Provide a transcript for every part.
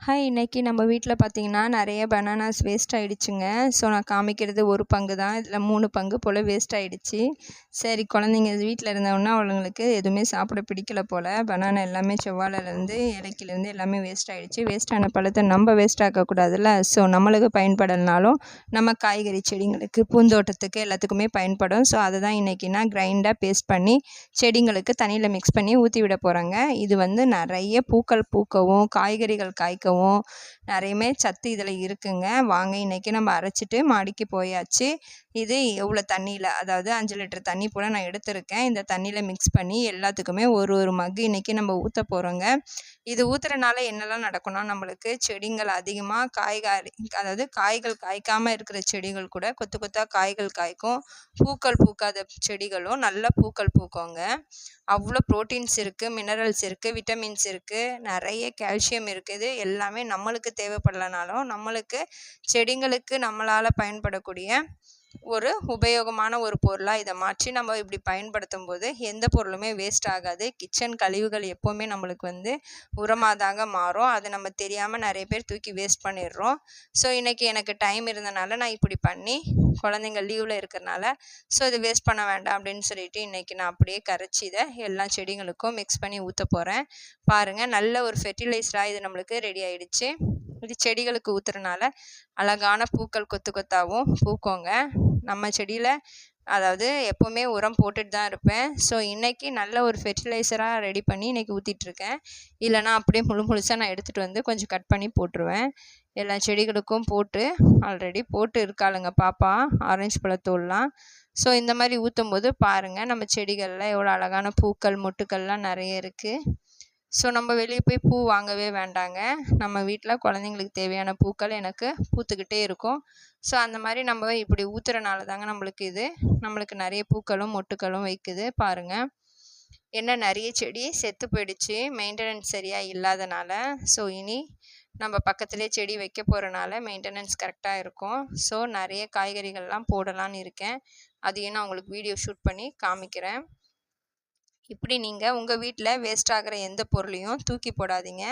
Hi இன்றைக்கி நம்ம வீட்டில் பார்த்தீங்கன்னா நிறைய பனானாஸ் வேஸ்ட் ஆகிடுச்சுங்க ஸோ நான் காமிக்கிறது ஒரு பங்கு தான். இதில் மூணு பங்கு போல் வேஸ்ட் ஆகிடுச்சு சரி குழந்தைங்க வீட்டில் இருந்தவொடனே அவங்களுக்கு எதுவுமே சாப்பிட பிடிக்கல போல். பனானா எல்லாமே செவ்வாழைலேருந்து இலக்கிலேருந்து எல்லாமே வேஸ்ட் ஆகிடுச்சு வேஸ்ட்டான பழத்தை நம்ம வேஸ்ட் ஆக்கக்கூடாதுல்ல? ஸோ நம்மளுக்கு பயன்படலனாலும் நம்ம காய்கறி செடிங்களுக்கு பூந்தோட்டத்துக்கு எல்லாத்துக்குமே பயன்படும். ஸோ அதை தான் இன்றைக்கி நான் கிரைண்டாக பேஸ்ட் பண்ணி செடிங்களுக்கு தண்ணியில் மிக்ஸ் பண்ணி ஊற்றி விட போகிறேங்க இது வந்து நிறைய பூக்கள் பூக்கவும் காய்கறிகள் காய்க்கவும் இருக்கவும் நிறையமே சத்து இதில் இருக்குங்க. வாங்க இன்றைக்கி நம்ம அரைச்சிட்டு மாடிக்கு போயாச்சு. இது எவ்வளோ தண்ணியில் அதாவது அஞ்சு லிட்டர் தண்ணி போல் நான் எடுத்திருக்கேன். இந்த தண்ணியில் மிக்ஸ் பண்ணி எல்லாத்துக்குமே ஒரு ஒரு மக்கு இன்றைக்கி நம்ம ஊற்ற போகிறோங்க இது ஊற்றுறனால என்னெல்லாம் நடக்கும்னா நம்மளுக்கு செடிகள் அதிகமாக காய்காரி அதாவது காய்கள் காய்க்காமல் இருக்கிற செடிகள் கூட கொத்து கொத்தாக காய்கள் காய்க்கும். பூக்கள் பூக்காத செடிகளும் நல்ல பூக்கள் பூக்குங்க. அவ்வளோ ப்ரோட்டீன்ஸ் இருக்குது மினரல்ஸ் இருக்குது விட்டமின்ஸ் இருக்குது நிறைய கால்சியம் இருக்குது. எல்லாமே நம்மளுக்கு தேவைப்படலனாலும் நம்மளுக்கு செடிங்களுக்கு நம்மளால் பயன்படக்கூடிய ஒரு உபயோகமான ஒரு பொருளாக இதை மாற்றி நம்ம இப்படி பயன்படுத்தும் போது எந்த பொருளுமே வேஸ்ட் ஆகாது. கிச்சன் கழிவுகள் எப்போவுமே நம்மளுக்கு வந்து உரமாக தாங்க மாறும். அதை நம்ம தெரியாமல் நிறைய பேர் தூக்கி வேஸ்ட் பண்ணிடுறோம். ஸோ இன்றைக்கி எனக்கு டைம் இருந்தனால நான் இப்படி பண்ணி குழந்தைங்க லீவில் இருக்கிறனால ஸோ இது வேஸ்ட் பண்ண வேண்டாம் அப்படின்னு சொல்லிட்டு இன்றைக்கி நான் அப்படியே கரைச்சி இதை எல்லா செடிங்களுக்கும் மிக்ஸ் பண்ணி ஊற்ற போகிறேன் பாருங்கள் நல்ல ஒரு ஃபெர்டிலைசராக இது நம்மளுக்கு ரெடி ஆகிடுச்சு இது செடிகளுக்கு ஊற்றுறனால அழகான பூக்கள் கொத்து கொத்தாகவும் பூக்கோங்க. நம்ம செடியில் அதாவது எப்போவுமே உரம் போட்டுட்டு தான் இருப்பேன். ஸோ இன்றைக்கி நல்ல ஒரு ஃபெர்டிலைசராக ரெடி பண்ணி இன்றைக்கி ஊற்றிட்டுருக்கேன் இல்லைனா அப்படியே முழு முழுசாக நான் எடுத்துகிட்டு வந்து கொஞ்சம் கட் பண்ணி போட்டுருவேன். எல்லா செடிகளுக்கும் போட்டு ஆல்ரெடி போட்டு இருக்காளுங்க பாப்பா ஆரஞ்சு பழத்தோல்லாம் ஸோ இந்த மாதிரி ஊற்றும் போது பாருங்கள் நம்ம செடிகளில் எவ்வளோ அழகான பூக்கள் மொட்டுக்கள்லாம் நிறைய இருக்குது ஸோ நம்ம வெளியே போய் பூ வாங்கவே வேண்டாங்க. நம்ம வீட்டில் குழந்தைங்களுக்கு தேவையான பூக்கள் எனக்கு பூத்துக்கிட்டே இருக்கும். ஸோ அந்த மாதிரி நம்ம இப்படி ஊற்றுறனால தாங்க நம்மளுக்கு இது. நம்மளுக்கு நிறைய பூக்களும் மொட்டுக்களும் வைக்குது. பாருங்கள் என்ன நிறைய செடி செத்து போயிடுச்சு. மெயின்டெனன்ஸ் சரியாக இல்லாதனால. ஸோ இனி நம்ம பக்கத்துலேயே செடி வைக்க போகிறனால மெயின்டெனன்ஸ் கரெக்டாக இருக்கும். ஸோ நிறைய காய்கறிகள்லாம் போடலான்னு இருக்கேன். அதையும் நான் உங்களுக்கு வீடியோ ஷூட் பண்ணி காமிக்கிறேன். இப்படி நீங்கள் உங்கள் வீட்டில் வேஸ்ட் ஆகிற எந்த பொருளையும் தூக்கி போடாதீங்க.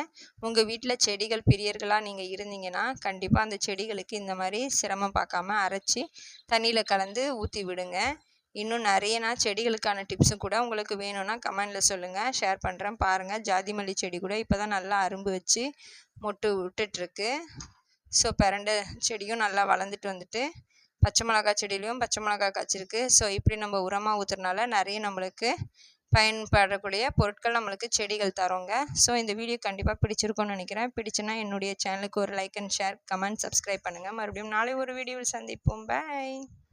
உங்கள் வீட்டில் செடிகள் பிரியர்களாக நீங்கள் இருந்தீங்கன்னா கண்டிப்பாக அந்த செடிகளுக்கு இந்த மாதிரி சிரமம் பார்க்காம அரைச்சி தண்ணியில் கலந்து ஊற்றி விடுங்க. இன்னும் நிறைய நான் செடிகளுக்கான டிப்ஸும் கூட உங்களுக்கு வேணும்னா கமெண்டில் சொல்லுங்கள் ஷேர் பண்ணுறேன் பாருங்கள் ஜாதி மல்லி செடி கூட இப்போ தான் நல்லா அரும்பு வச்சு மொட்டு விட்டுட்ருக்கு ஸோ பிரண்டை செடியும் நல்லா வளர்ந்துட்டு வந்துட்டு பச்சை மிளகா செடியிலையும் பச்சை மிளகா காய்ச்சிருக்கு. ஸோ இப்படி நம்ம உரமாக ஊற்றுறனால நிறைய நம்மளுக்கு பயன்படக்கூடிய பொருட்கள் நம்மளுக்கு செடிகள் தரோங்க. ஸோ இந்த வீடியோ கண்டிப்பாக பிடிச்சிருக்கும்னு நினைக்கிறேன். பிடிச்சுன்னா என்னுடைய சேனலுக்கு ஒரு like and share comment subscribe பண்ணுங்கள் மறுபடியும் நாளை ஒரு வீடியோவில் சந்திப்போம். பாய்